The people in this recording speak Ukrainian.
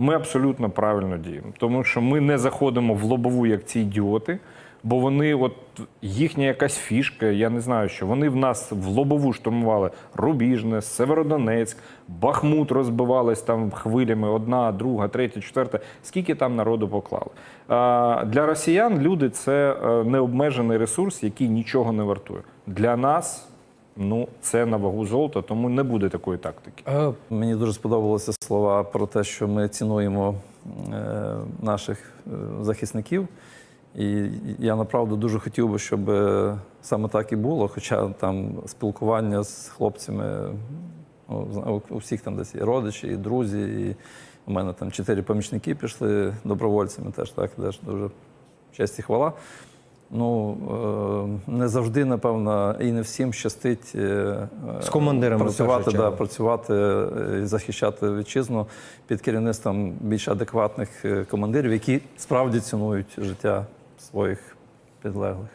ми абсолютно правильно діємо, тому що ми не заходимо в лобову, як ці ідіоти. Бо вони, от їхня якась фішка, я не знаю, що вони в нас в лобову штурмували Рубіжне, Северодонецьк, Бахмут розбивались там хвилями, одна, друга, третя, четверта. Скільки там народу поклали? Для росіян люди це е, необмежений ресурс, який нічого не вартує. Для нас ну це на вагу золота, тому не буде такої тактики. Е, Мені дуже сподобалися слова про те, що ми цінуємо е, наших е, захисників. І я направду дуже хотів би, щоб саме так і було. Хоча там спілкування з хлопцями, ну, у- всіх там десь і родичі, і друзі. І у мене там чотири помічники пішли добровольцями, теж так, теж дуже честь і хвала. Ну е, не завжди, напевно, і не всім щастить е, З командирами, працювати, да, працювати е, і захищати вітчизну під керівництвом більш адекватних командирів, які справді цінують життя своїх підлеглих.